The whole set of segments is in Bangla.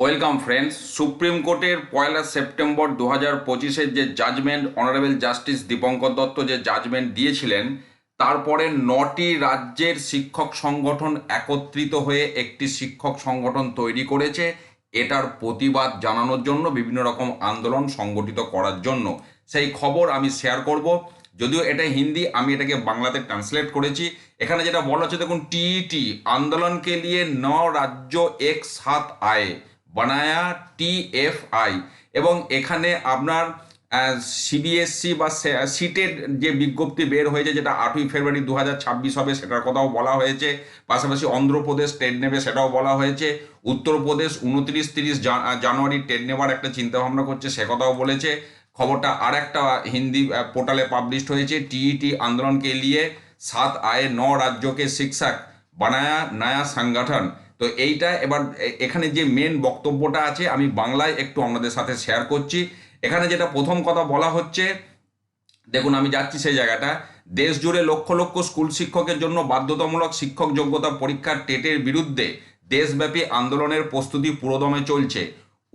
ওয়েলকাম ফ্রেন্ডস, সুপ্রিম কোর্টের পয়লা সেপ্টেম্বর দু হাজার পঁচিশের যে judgment, honourable justice Dipankar Datta যে জাজমেন্ট দিয়েছিলেন, তারপরে নটি রাজ্যের শিক্ষক সংগঠন একত্রিত হয়ে একটি শিক্ষক সংগঠন তৈরি করেছে। এটার প্রতিবাদ জানানোর জন্য, বিভিন্ন রকম আন্দোলন সংগঠিত করার জন্য। সেই খবর আমি শেয়ার করব। যদিও এটা হিন্দি, আমি এটাকে বাংলাতে ট্রান্সলেট করেছি। এখানে যেটা বলা হচ্ছে, দেখুন, টিইটি, আন্দোলনকে নিয়ে ন রাজ্য এক সাত আয়ে। বানায়া টিএফআই এবং এখানে আপনার সিবিএসসি বা সিটের যে বিজ্ঞপ্তি বের হয়েছে যেটা আটই ফেব্রুয়ারি দু হবে সেটার কথাও বলা হয়েছে। পাশাপাশি অন্ধ্রপ্রদেশ টেট নেবে সেটাও বলা হয়েছে। উত্তরপ্রদেশ উনত্রিশ তিরিশ জানুয়ারি টেট নেওয়ার একটা চিন্তাভাবনা করছে সে কথাও বলেছে। খবরটা আর একটা হিন্দি পোর্টালে পাবলিশড হয়েছে। টিইটি আন্দোলনকে লিয়ে সাত আয়ে ন রাজ্যকে শিক্ষক বানায়া নয়া সংগঠন। তো এইটা এবার এখানে যে মেন বক্তব্যটা আছে, আমি বাংলায় একটু আপনাদের সাথে শেয়ার করছি। এখানে যেটা প্রথম কথা বলা হচ্ছে, দেখুন আমি যাচ্ছি সেই জায়গাটা। দেশ জুড়ে লক্ষ লক্ষ স্কুল শিক্ষকের জন্য বাধ্যতামূলক শিক্ষক যোগ্যতা পরীক্ষার টেটের বিরুদ্ধে দেশব্যাপী আন্দোলনের প্রস্তুতি পুরোদমে চলছে।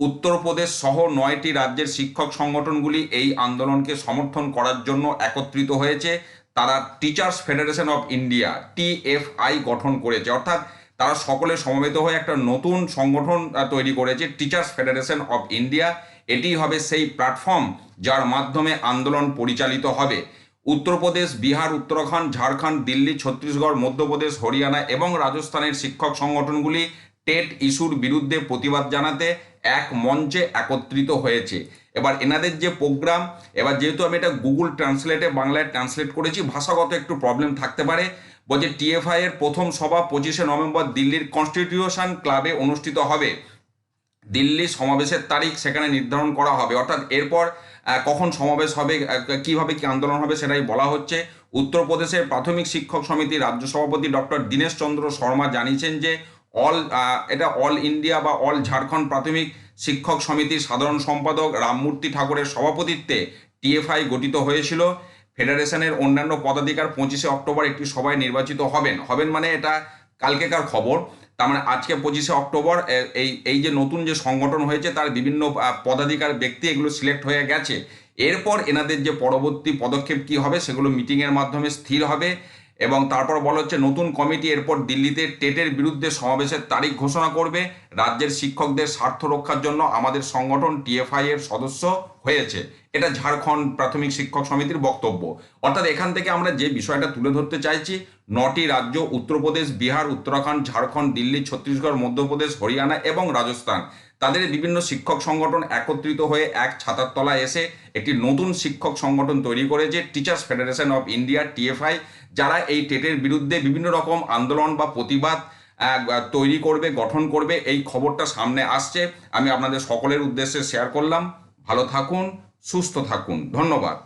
উত্তরপ্রদেশ সহ নয়টি রাজ্যের শিক্ষক সংগঠনগুলি এই আন্দোলনকে সমর্থন করার জন্য একত্রিত হয়েছে। তারা teachers federation of India TFI গঠন করেছে। অর্থাৎ তারা সকলে সমবেত হয়ে একটা নতুন সংগঠন তৈরি করেছে টিচার্স ফেডারেশন অফ ইন্ডিয়া এটি হবে সেই প্ল্যাটফর্ম যার মাধ্যমে আন্দোলন পরিচালিত হবে। উত্তরপ্রদেশ, বিহার, উত্তরাখণ্ড, ঝাড়খণ্ড, দিল্লি, ছত্তিশগড়, মধ্যপ্রদেশ, হরিয়ানা এবং রাজস্থানের শিক্ষক সংগঠনগুলি টেট ইস্যুর বিরুদ্ধে প্রতিবাদ জানাতে এক মঞ্চে একত্রিত হয়েছে। এবার এনাদের যে প্রোগ্রাম, এবার যেহেতু আমি এটা গুগল ট্রান্সলেটে, বাংলায় ট্রান্সলেট করেছি, ভাষাগত একটু প্রবলেম থাকতে পারে। বলছে টিএফআই এর প্রথম সভা পঁচিশে নভেম্বর দিল্লির কনস্টিটিউশন ক্লাবে অনুষ্ঠিত হবে। দিল্লি সমাবেশের তারিখ সেখানে নির্ধারণ করা হবে। অর্থাৎ এরপর কখন সমাবেশ হবে কীভাবে কি আন্দোলন হবে সেটাই বলা হচ্ছে। উত্তরপ্রদেশের প্রাথমিক শিক্ষক সমিতি রাজ্য সভাপতি ডক্টর দীনেশ চন্দ্র শর্মা জানিয়েছেন যে অল এটা অল ইন্ডিয়া বা অল ঝাড়খণ্ড প্রাথমিক শিক্ষক সমিতির সাধারণ সম্পাদক রামমূর্তি ঠাকুরের সভাপতিত্বে টিএফআই গঠিত হয়েছিল। ফেডারেশনের অন্যান্য পদাধিকার পঁচিশে অক্টোবর একটি সভায় নির্বাচিত হবেন। হবেন মানে এটা কালকেকার খবর। তার মানে আজকে পঁচিশে অক্টোবর এই এই যে নতুন যে সংগঠন হয়েছে, তার বিভিন্ন পদাধিকার ব্যক্তি এগুলো সিলেক্ট হয়ে গেছে। এরপর এনাদের যে পরবর্তী পদক্ষেপ কি হবে, সেগুলো মিটিংয়ের মাধ্যমে স্থির হবে। এবং তারপর বলা হচ্ছে নতুন কমিটি এরপর দিল্লিতে টেটের বিরুদ্ধে সমাবেশের তারিখ ঘোষণা করবে। রাজ্যের শিক্ষকদের স্বার্থ রক্ষার জন্য আমাদের সংগঠন টিএফআই এর সদস্য হয়েছে। এটা ঝাড়খণ্ড প্রাথমিক শিক্ষক সমিতির বক্তব্য। অর্থাৎ এখান থেকে আমরা যে বিষয়টা তুলে ধরতে চাইছি, নটি রাজ্য, উত্তরপ্রদেশ, বিহার, উত্তরাখণ্ড, ঝাড়খণ্ড, দিল্লি, ছত্তিশগড়, মধ্যপ্রদেশ, হরিয়ানা এবং রাজস্থান। তাদের বিভিন্ন শিক্ষক সংগঠন একত্রিত হয়ে এক ছাতার তলায় এসে একটি নতুন শিক্ষক সংগঠন তৈরি করেছে teachers federation of India TFI যারা এই টেটের বিরুদ্ধে বিভিন্ন রকম আন্দোলন বা প্রতিবাদ তৈরি করবে, গঠন করবে, এই খবরটা সামনে আসছে। আমি আপনাদের সকলের উদ্দেশ্যে শেয়ার করলাম। ভালো থাকুন, সুস্থ থাকুন। ধন্যবাদ।